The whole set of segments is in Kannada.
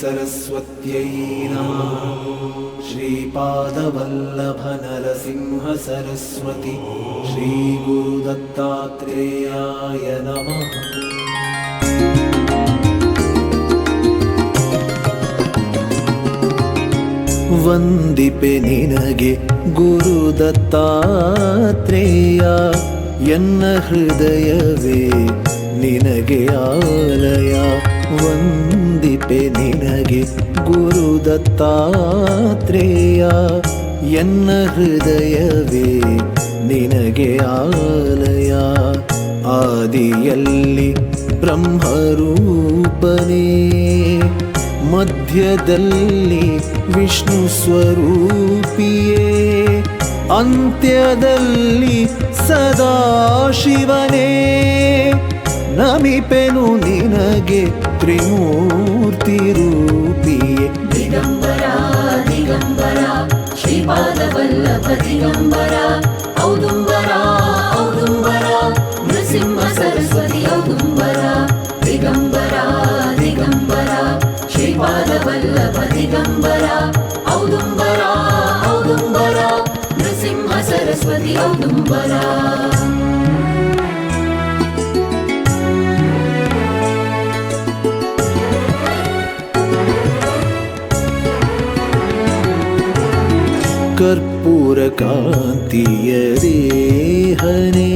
श्रीसरस्वत्यै नमः श्रीपादवल्लभनरसिंहसरस्वती श्रीगुरुदत्तात्रेयाय नमः ವಂದಿಪೆ ನಿನಗೆ ಗುರುದತ್ತಾತ್ರೇಯ ಎನ್ನ ಹೃದಯವೇ ನಿನಗೆ ಆಲಯ ವಂದಿಪೆ ನಿನಗೆ ಗುರುದತ್ತಾತ್ರೇಯ ಎನ್ನ ಹೃದಯವೇ ನಿನಗೆ ಆಲಯ. ಆದಿಯಲ್ಲಿ ಬ್ರಹ್ಮರೂಪನೇ, ಮಧ್ಯದಲ್ಲಿ ವಿಷ್ಣು ಸ್ವರೂಪಿಯೇ, ಅಂತ್ಯದಲ್ಲಿ ಸದಾಶಿವನೇ ನಮಿಪೆನು ನಿನಗೆ भक्ति दिगंबरा दिगंबरा श्रीपाद वल्लभ दिगंबरा, औदुंबरा औदुंबरा, नृसिंह सरस्वती औदुंबरा, दिगंबरा दिगंबरा श्रीपाद वल्लभ दिगंबरा, औदुंबरा औदुंबरा, नृसिंह सरस्वती औदुंबरा। देहने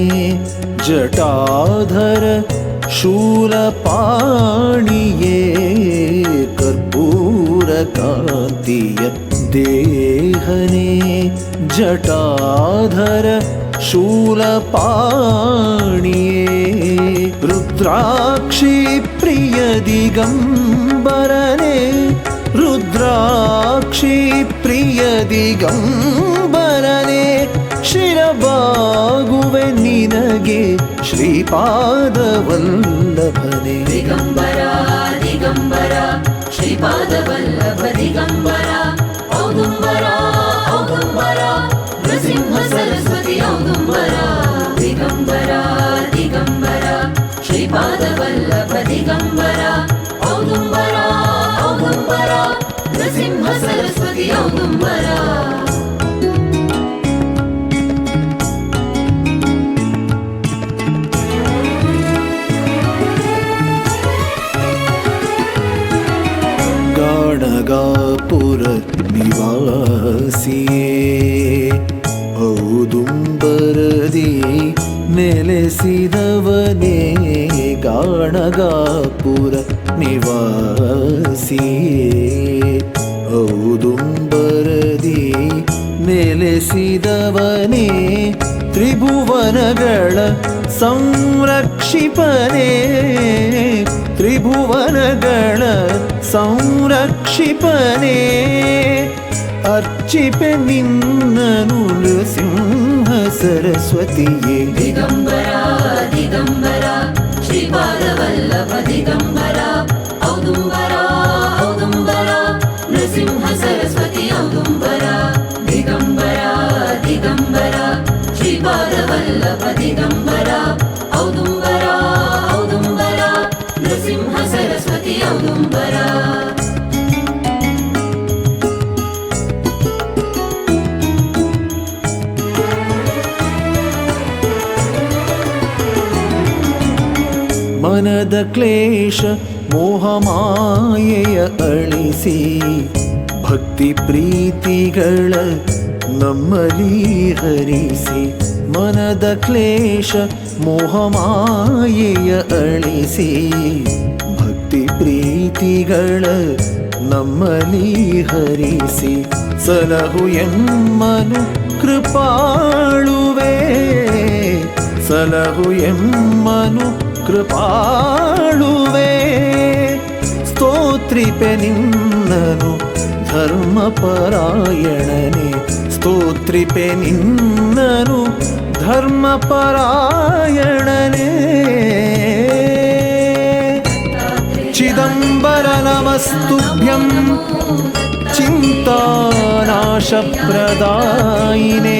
जटाधर शूलपाणिये कर्पूरकान्तिय देहने जटाधर शूलपाणिये रुद्राक्षि प्रिय दिगम्बरने मीनाक्षी प्रियदिगम्बरने शिरबागुवे निनगे श्रीपादवल्लभने। दिगम्बरा दिगम्बरा श्रीपादवल्लभ दिगम्बरा औदुम्बरा औदुम्बरा ಗಾಣಗಾಪುರ ನಿವಾಸಿಯೇ ಔದುಂಬರದಿ ನೆಲೆಸಿದವನೇ ಗಾಣಗಾಪುರ ನಿವಾಸಿಯೇ ಔದುಂಬರದಿ ನೆಲೆಸಿದವನೇ ತ್ರಿಭುವನಗಳ ಸಂರಕ್ಷಿಪನೇ ತ್ರಿಭುವನಗಳ ಸಂರಕ್ಷಿಪನೇ ಅರ್ಚಿಪೆ ನಿನ್ನನು ನೃಸಿಂಹ ಸರಸ್ವತಿಯೇ ದಿಗಂಬರ ದಿಗಂಬರ ಶ್ರೀಪಾದವಲ್ಲಭ ದಿಗಂಬರ ಔದುಂಬರ ಔದುಂಬರ ದಿಗಂಬರ ಔದುಂಬರ ಔದುಂಬರ ನೃಸಿಂಹ ಸರಸ್ವತಿ ಔದುಂಬರ. ಮನದ ಕ್ಲೇಶ ಮೋಹಮಾಯೆಯ ಅಳಿಸಿ ಭಕ್ತಿ ಪ್ರೀತಿಗಳ ನಮ್ಮಲಿ ಹರಿಸಿ. ಮನದ ಕ್ಲೇಶ ಮೋಹಮಾಯೆಯ ಅಳಿಸಿ. ಭಕ್ತಿ ಪ್ರೀತಿಗಳ ನಮ್ಮಲಿ ಹರಿಸಿ. ಸಲಹು ಎಮ್ಮನು ಕೃಪಾಳುವೆ. ಸಲಹು ಎಮ್ಮನು ಕೃಪಾಳುವೆ. ಸ್ತೋತ್ರಿಪೆ ನಿನ್ನನು ಧರ್ಮಪರಾಯಣನೆ ಸ್ತೋತ್ರಿಪೆ ನಿನ್ನನು ಧರ್ಮಪರಾಯಣನೆ ಚಿದಂಬರ ನಮಸ್ತುಭ್ಯಂ ಚಿಂತಾನಾಶಪ್ರದಾಯಿನೇ